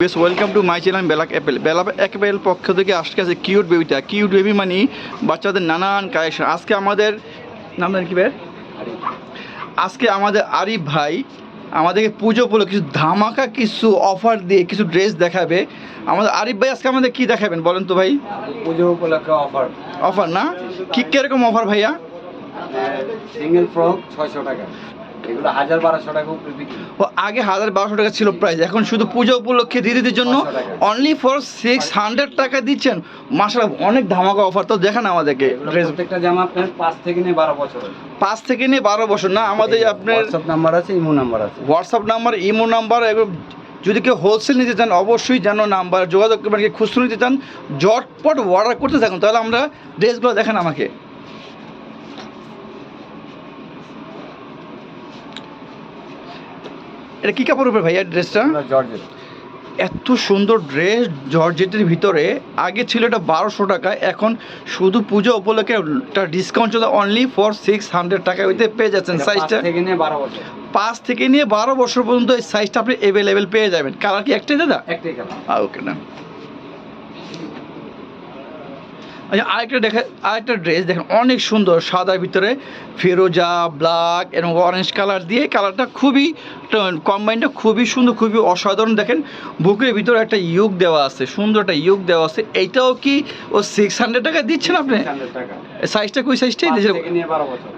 বেশ welcome to my channel black apple Bela apple পক্ষ থেকে আজকে আছে কিউট বেবিটা কিউট বেবি মানে বাচ্চাদের নানান কালেকশন আজকে আমাদের নাম কি ভাই? আজকে আমাদের আরিফ ভাই আমাদেরকে পুজো বলে কিছু ধামাকা কিছু অফার দিয়ে কিছু ড্রেস দেখাবে। আমাদের আরিফ ভাই আজকে আমাদের কি দেখাবেন বলেন তো ভাই? পুজো উপলক্ষে অফার অফার না? কি কীরকম অফার ভাইয়া? সিঙ্গেল ফ্রক ছয়শো টাকা। এগুলো হাজার বারোশো টাকা ও আগে হাজার বারোশো টাকা ছিল প্রাইস এখন শুধু পুজো উপলক্ষে দিদিদের জন্য 500 অনলি ফর সিক্স হান্ড্রেড টাকা দিচ্ছেন। মাসাল অনেক ধামাকা অফার তো দেখান আমাদেরকে প্রত্যেকটা জামা আপনার পাঁচ থেকে নিয়ে বারো বছর পাঁচ থেকে নিয়ে বারো বছর না আমাদের আপনার হোয়াটসঅ্যাপ নাম্বার আছে ইমো নাম্বার আছে। হোয়াটসঅ্যাপ নাম্বার ইমো নাম্বার এগুলো যদি কেউ হোলসেল নিতে চান অবশ্যই যেন নাম্বার যোগাযোগ করবেন কি খুচরো নিতে চান জটপট অর্ডার করতে থাকুন তাহলে আমরা ড্রেসগুলো দেখেন আমাকে। এটা কী কাপড় উপরে ভাইয়া ড্রেসটা? জর্জেট। এত সুন্দর ড্রেস জর্জেটের ভিতরে। আগে ছিল এটা বারোশো টাকা এখন শুধু পুজো উপলক্ষে একটা ডিসকাউন্ট চলে অনলি ফর সিক্স হান্ড্রেড টাকা ওইতে পেয়ে যাচ্ছেন সাইজটা থেকে নিয়ে বারো বছর। পাঁচ থেকে নিয়ে বারো বছর পর্যন্ত এই সাইজটা আপনি অ্যাভেলেবেল পেয়ে যাবেন। কালার কি একটাই দাদা? একটাই কালার ওকে না আচ্ছা আরেকটা দেখে আরেকটা ড্রেস দেখেন অনেক সুন্দর সাদার ভিতরে ফেরোজা ব্ল্যাক এবং অরেঞ্জ কালার দিয়ে কালারটা খুবই কম্বাইনটা খুবই সুন্দর খুবই অসাধারণ। দেখেন বুকের ভিতরে একটা ইউক দেওয়া আছে সুন্দর একটা ইউক দেওয়া আছে। এইটাও কি ও সিক্স হান্ড্রেড টাকা দিচ্ছেন আপনি? সাইজটা কই সাইজটাই দিয়েছেন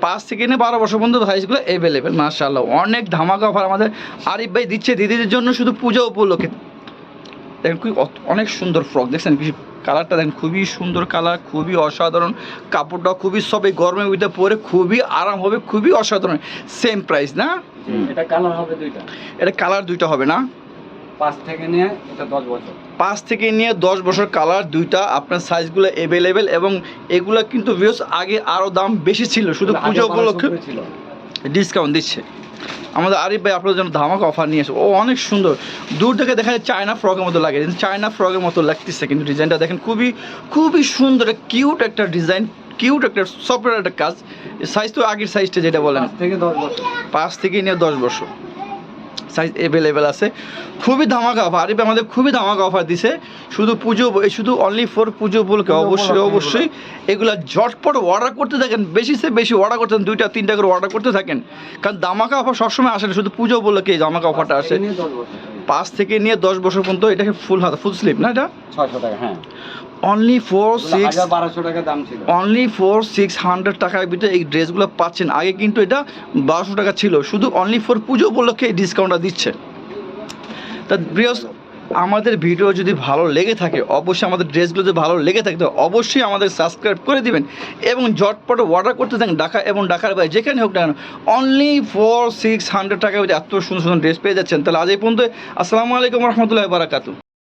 পাঁচ থেকে নিয়ে বারো বছর। পর্যন্ত সাইজগুলো অ্যাভেলেবেল মাশাআল্লাহ। অনেক ধামাকা অফার আমাদের আরিফ ভাই দিচ্ছে দিদিদের জন্য শুধু পূজা উপলক্ষে। দেখেন খুবই অত- অনেক সুন্দর ফ্রক দেখছেন কি কালারটা দেখেন খুবই সুন্দর কালার খুবই অসাধারণ। কাপড়টা খুবই সব গরমের ভিতরে পরে খুবই আরাম হবে খুবই অসাধারণ। সেম প্রাইস না? এটা কালার হবে দুইটা। এটা কালার দুইটা হবে না? পাঁচ থেকে নিয়ে এটা দশ বছর। পাঁচ থেকে নিয়ে দশ বছর কালার দুইটা আপনার সাইজগুলো অ্যাভেলেবেল এবং এগুলো কিন্তু ভিউস আগে আরও দাম বেশি ছিল। শুধু পুজো উপলক্ষে ডিসকাউন্ট দিচ্ছে। আমাদের আরিফ ভাই আপনাদের জন্য ধামাকা অফার নিয়ে এসে ও অনেক সুন্দর। দূর থেকে দেখা যায় চায়না ফ্রকের মতো লাগে। কিন্তু চায়না ফ্রকের মতো লাগতেছে কিন্তু ডিজাইনটা দেখেন খুবই খুবই সুন্দর কিউট একটা ডিজাইন কিউট একটা সফটওয়্যার একটা কাজ। সাইজ তো আগের সাইজটা যেটা বলেন। থেকে দশ বছর। পাঁচ থেকে নিয়ে দশ বছর। সাইজ এভেলেবেল আছে। খুবই ধামাকা অফার আরিফ আমাদের খুবই ধামাকা অফার দিছে। শুধু পুজো শুধু অনলি ফর পুজো বলকে অবশ্যই অবশ্যই। এগুলা ঝটপট অর্ডার করতে থাকেন বেশি সে বেশি অর্ডার করতে থাকেন, দুইটা তিনটা করে অর্ডার করতে থাকেন। কারণ ধামাকা অফার সবসময় আসে না শুধু পুজো বলকে ধামাকা অফারটা আসে। পাঁচ থেকে নিয়ে দশ বছর পর্যন্ত এটাকে ফুল হাতা ফুল স্লিপ না এটা? ছয়শো টাকা হ্যাঁ। অনলি ফোর সিক্স বারোশো টাকা দাম ছিল। অনলি ফোর সিক্স হান্ড্রেড টাকার ভিতরে এই ড্রেসগুলো পাচ্ছেন। আগে কিন্তু এটা বারোশো টাকা ছিল। শুধু অনলি ফোর পুজো উপলক্ষে এই ডিসকাউন্টটা দিচ্ছে। তা বৃহস আমাদের ভিডিও যদি ভালো লেগে থাকে, অবশ্যই আমাদের ড্রেসগুলো যদি ভালো লেগে থাকে, তো অবশ্যই আমাদের সাবস্ক্রাইব করে দিবেন এবং জটপট অর্ডার করতে থাকেন ঢাকা এবং ঢাকার বাইরে, যেখানে হোক না কেন। অনলি ফোর সিক্স হান্ড্রেড টাকা এত সুন্দর সুন্দর ড্রেস পেয়ে যাচ্ছেন। তাহলে আজ এই পর্যন্ত আসসালামু আলাইকুম রহমতুল্লাহ বারাকাতু